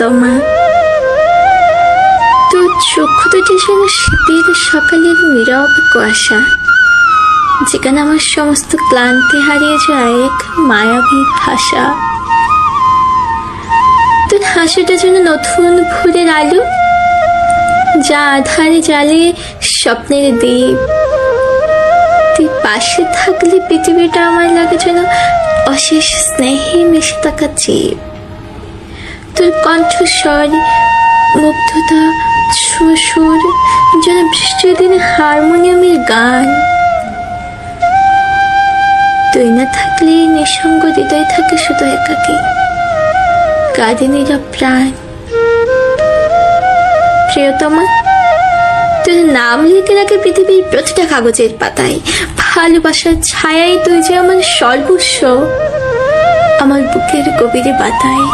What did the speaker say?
প্রিয়তমা তোর চক্ষু দুটি যেন শীতের সকালের নীরব কুয়াশা। যেখানে আমার সমস্ত ক্লান্তি হারিয়ে যায় এক মায়াবী ভাষা। তোর হাসিটা যেন নতুন ভোরের আলো, যা আধারে জ্বালে স্বপ্নের দ্বীপ। তুই পাশে থাকলে পৃথিবীটা আমার লাগে যেন অশেষ স্নেহে মিশে থাকা জীব। তোর কণ্ঠস্বর, মুগ্ধতা সুর যেন বৃষ্টির দিনে হারমোনিয়ামের গান। তুই না থাকলে নিঃসঙ্গ হৃদয় থাকে শুধু একাকী। কাঁদে নীরব প্রাণ। প্রিয়তমা, তোর নাম লিখে রাখে পৃথিবীর প্রতিটা কাগজের পাতায় ভালোবাসার ছায়াই তুই যে আমার সর্বস্ব, আমার বুকের গভীরে বাতায়